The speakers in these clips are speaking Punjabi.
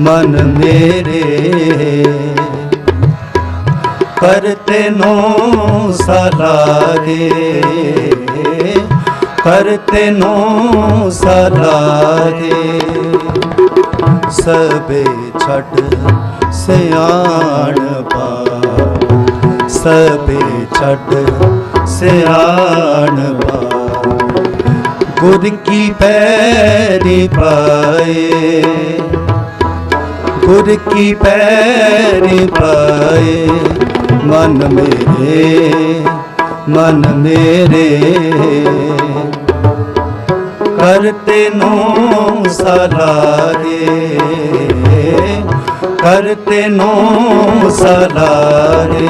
ਮਨ ਮੇਰੇ। ਕਰਤੇ ਨੋ ਸਲਾਗੇ ਕਰਤੇ ਨੋ ਸਲਾਗੇ ਸਭੇ ਛੱਡ ਸਿਆਣ ਪਾ। ਸਭੇ ਛੱਡ ਸਿਆਣ ਪਾ। ਗੁਰ ਕੀ ਪੈਰੀ ਪਾਏ। ਗੁਰ ਕੀ ਪੈਰੀ ਪਾਏ ਮਨ ਮੇਰੇ ਮਨ ਮੇਰੇ ਕਰਤੇ ਨੂੰ ਸਲਾਗੇ ਕਰਤੇ ਨੂੰ ਸਲਾਗੇ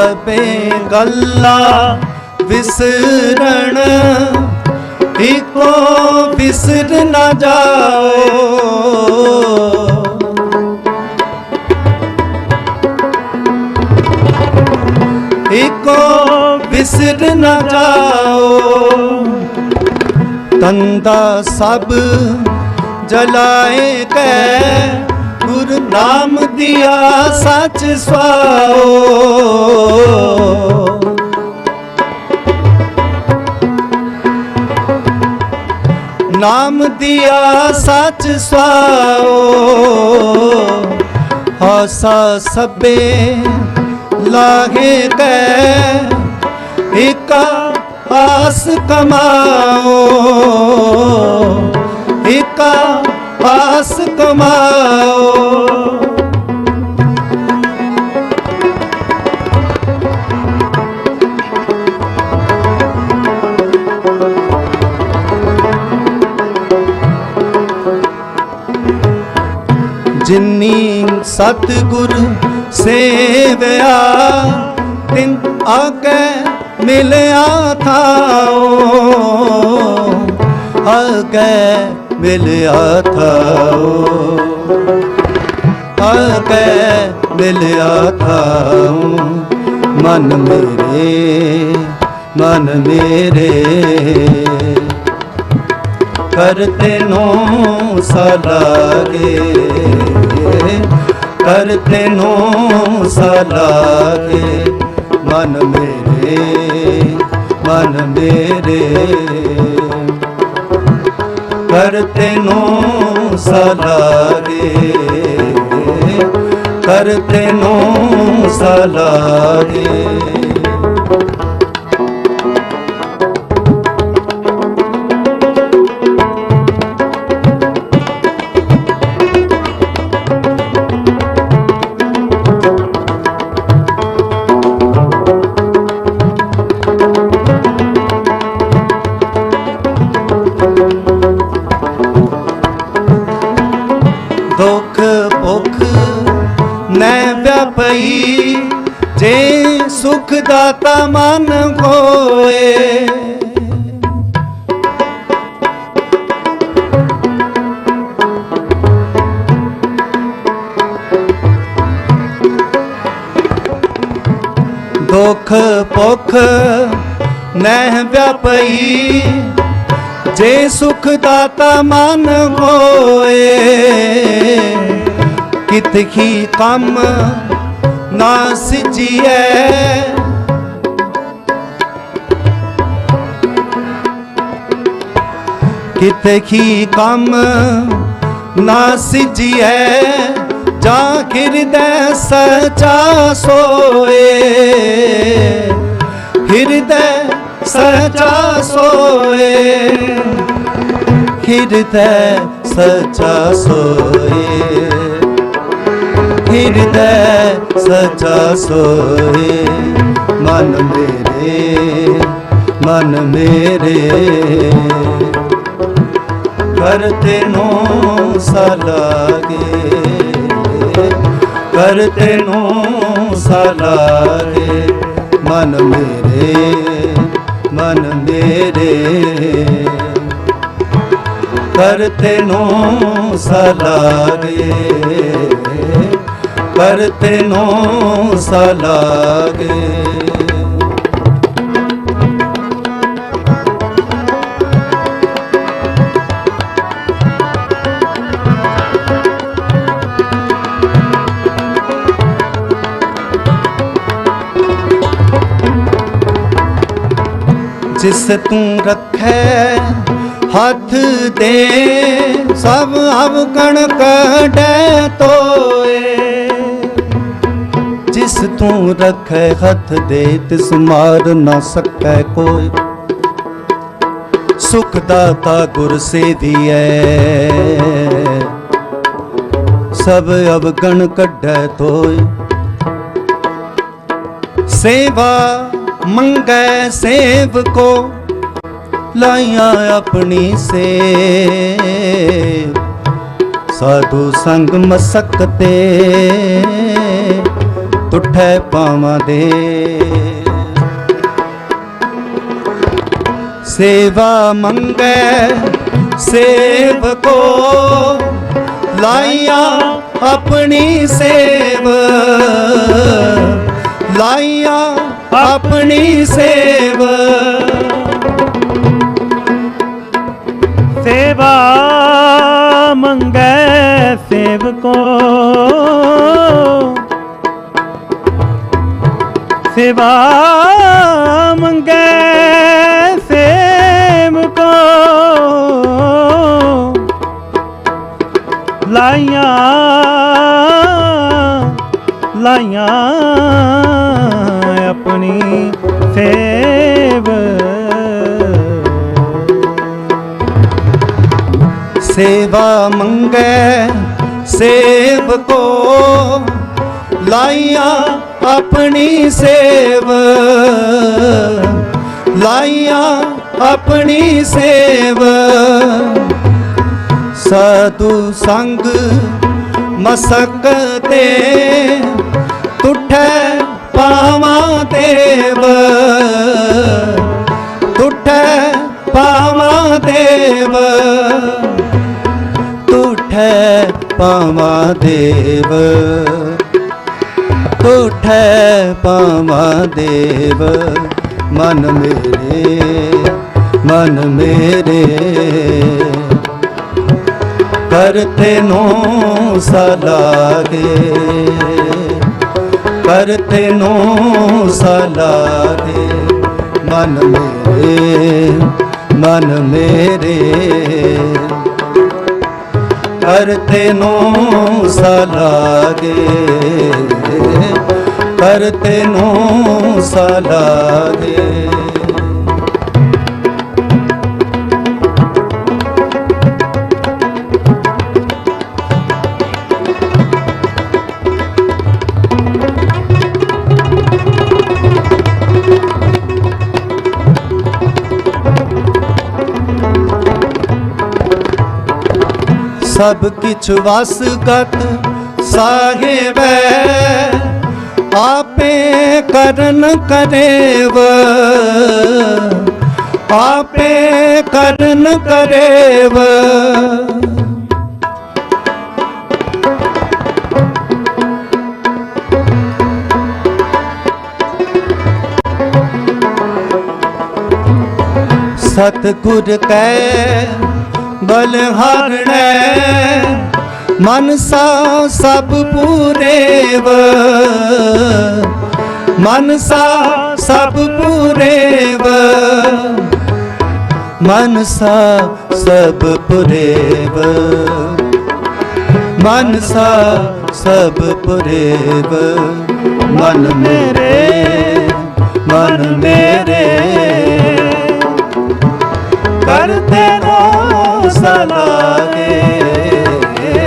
ਸਭੇ ਗੱਲਾਂ ਵਿਸਰਣ ਇਕੋ ਵਿਸਰ ਨਾ ਜਾਓ। ਇਕੋ ਵਿਸਰ ਨਾ ਜਾਓ। ਤੰਦਾ ਸਭ ਜਲਾਏ ਕੈ। ਗੁਰ ਨਾਮ ਦਿਆ ਸੱਚ ਸਵਾਓ ਨਾਮ ਦਿਆ ਸੱਚ ਸਵਾਓ ਹਾਸਾ ਸਭੇ ਲਾਗੇ ਕੈ, ਏਕਾ ਆਸ ਕਮਾਓ। ਏਕਾ ਆਸ ਕਮਾਓ ਜਿਨੀ ਸਤਿਗੁਰ ਸੇਵਿਆ ਤਿਨ ਆਗੇ ਮਿਲਿਆ ਥਾਓ ਆਗੇ ਮਿਲਿਆ ਥਾਓ ਆਗੇ ਮਿਲਿਆ ਥਾਓ ਮਨ ਮੇਰੇ ਮਨ ਮੇਰੇ। ਕਰਤੇ ਨੋ ਸਲਾਗੇ। ਕਰਤੇ ਨੋ ਸਲਾਗੇ। ਮਨ ਮੇਰੇ ਮਨ ਮੇਰੇ। ਕਰਤੇ ਨੋ ਸਲਾਗੇ ਕਰਤੇ ਨੋ ਸਲਾਗੇ ਸੁਖ ਦਾਤਾ ਮਨ ਕੋਏ ਦੁਖ ਭੁਖ ਨਹਿ ਵਿਆਪਈ, ਜੇ ਸੁਖ ਦਾਤਾ ਮਨ ਹੋਏ ਕਿਤਖੀ ਕੰਮ ਨਾ ਸਿਜੀਐ ਕਿਤੇ ਕਿਤਖੀ ਕੰਮ? ਨਾ ਸਿਜੀਐ ਜਾਂ ਹਿਰਦੈ ਸਚਾ ਸੋਏ। ਹਿਰਦੈ ਸਚਾ ਸੋਏ। ਹਿਰਦੈ ਸਚਾ ਸੋਏ। ਹਿਰਦੈ ਸਚਾ ਸੋਏ। ਮਨ ਮੇਰੇ ਮਨ ਮੇਰੇ। ਕਰਤੇ ਨੋ ਸਲਾਗੇ। ਕਰਤੇ ਨੋ ਸਲਾਗੇ। ਮਨ ਮੇਰੇ, ਮਨ ਮਨ ਮੇਰੇ। ਕਰਤੇ ਨੂੰ ਸਲਾਗੇ। ਕਰਤੇ ਨੂੰ ਸਲਾਗੇ। ਜਿਸ ਤੂੰ ਰੱਖੈ, ਹੱਥ ਦੇ ਸਭ ਅਵਗਣ ਕਢੈ ਤੋਏ। ਜਿਸ ਤੂੰ ਰੱਖੈ, ਹੱਥ ਦੇ ਤਿਸ ਮਾਰ ਨਾ ਸਕੈ ਕੋਈ। ਸੁਖ ਦਾਤਾ ਗੁਰ ਸੇਵੀਐ। ਸਭ ਅਵਗਣ ਕੱਢੈ ਤੋਏ। ਸੇਵਾ ਮੰਗੈ ਸੇਵਕੋ, ਲਾਈਆਂ ਆਪਣੀ ਸੇ ਸਾਧੂ ਸੰਗ ਮਸਕਤੇ, ਤੁਠੈ ਪਾਵਾਂ ਦੇ। ਸੇਵਾ ਮੰਗੈ ਸੇਵਕੋ, ਲਾਈਆਂ ਆਪਣੀ ਸੇਵ। ਲਾਈਆਂ ਆਪਣੀ ਸੇਵ। ਸੇਵਾ ਮੰਗੈ ਸੇਵਕੋ। ਸੇਵਾ ਮੰਗੈ ਸੇਵਕੋ। ਲਾਈਆਂ ਲਾਈਆਂ ਸੇਵਾ ਮੰਗੈ ਸੇਵਕੋ ਲਾਈਆ ਆਪਣੀ ਸੇਵ। ਲਾਈਆਂ ਆਪਣੀ ਸੇਵ। ਸਾਧੂ ਸੰਗ ਮਸਕ ਤੇ ਪਾਵਾਂ ਦੇਵ। ਤੁਠੈ ਪਾਵਾਂ ਦੇਵ। ਮਨ ਮੇਰੇ ਮਨ ਮੇਰੇ। ਕਰਤੇ ਨੂੰ ਸਲਾਗੇ। ਕਰਤੇ ਨੂੰ ਸਲਾਗੇ। ਮਨ ਮੇਰੇ ਮਨ ਮੇਰੇ। ਕਰਤੇ ਨੂੰ ਸਲਾਗੇ। ਕਰਤੇ ਨੂੰ ਸਲਾਗੇ। ਸਭ ਕਿਛ ਵਸਗਤ ਸਾਹਿਬੈ ਆਪੇ ਕਰਨ ਕਰੇਵ। ਆਪੇ ਕਰਨ ਕਰੇਵ। ਸਤਿਗੁਰ ਕੈ ਬਲਹਾਰਣੈ ਮਨਸਾ ਸਭ ਪੂਰੇਵ। ਮਨਸਾ ਸਭ ਪੂਰੇਵ। ਮਨਸਾ ਸਭ ਪੁਰੇਵ। ਮਨਸਾ ਸਭ ਪੁਰੇਵ। ਮਨ ਮੇਰੇ ਮਨ ਮੇਰੇ। ਕਰਤੇ ਲਾਗੇ ਸਲਾਗੇ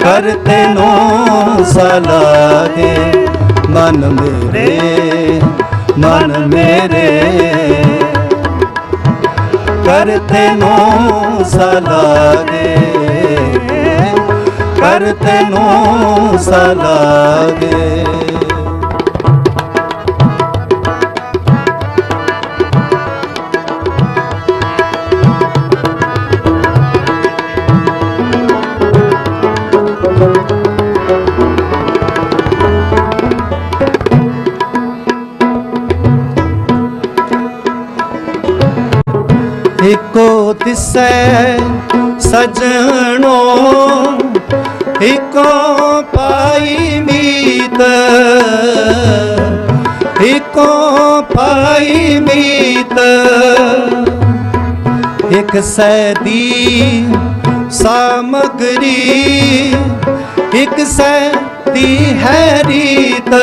ਕਰਤੇ ਨੋ ਸਲਾਗੇ ਮਨ ਮੇਰੇ ਮਨ ਮੇਰੇ। ਕਰਤੇ ਨੋ ਸਲਾਗੇ ਕਰਤੇ ਨੋ ਸਲਾਗੇ ਇਕੋ ਦਿਸੈ ਸਜਣੋ, ਇਕੋ ਪਾਈ ਮੀਤ। ਇਕੋ ਪਾਈ ਮੀਤ। ਇਕ ਸੈਦੀ ਸਾਮਗਰੀ, ਇਕ ਸੈਦੀ ਹੈ ਰੀਤ।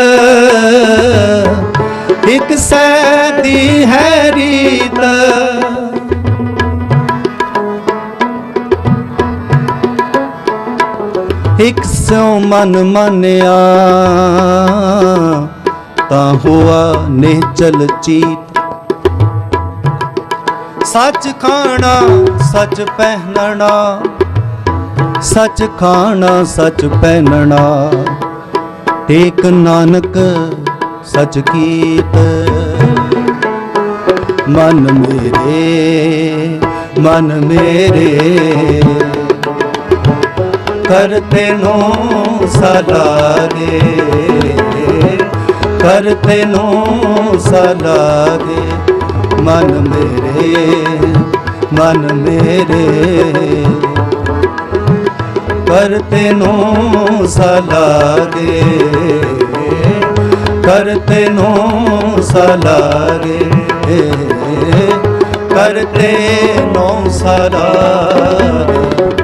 ਇਕ ਸੈਦੀ ਹੈ ਰੀਤ। ਇੱਕ ਸੋ ਮਨ ਮੰਨਿਆ, ਤਾਂ ਹੁਆ ਨਿਚਲ ਚੀਤ। ਸੱਚ ਖਾਣਾ, ਸੱਚ ਪਹਿਨਣਾ, ਸੱਚ ਖਾਣਾ, ਸੱਚ ਪਹਿਨਣਾ। ਟੇਕ ਨਾਨਕ, ਸੱਚ ਕੀਤ। ਮਨ ਮੇਰੇ ਮਨ ਮੇਰੇ। ਕਰ ਨੂੰ ਸਲਾਗੇ ਕਰਤੇ ਨੂੰ ਸਲਾਗੇ ਮਨ ਮੇਰੇ ਮਨ ਮੇਰੇ। ਕਰਤੇ ਨੂੰ ਸਲਾਗੇ ਕਰਤੇ ਨੂੰ ਸਲਾਗੇ ਕਰਤੇ ਨੂੰ ਸਲਾਗੇ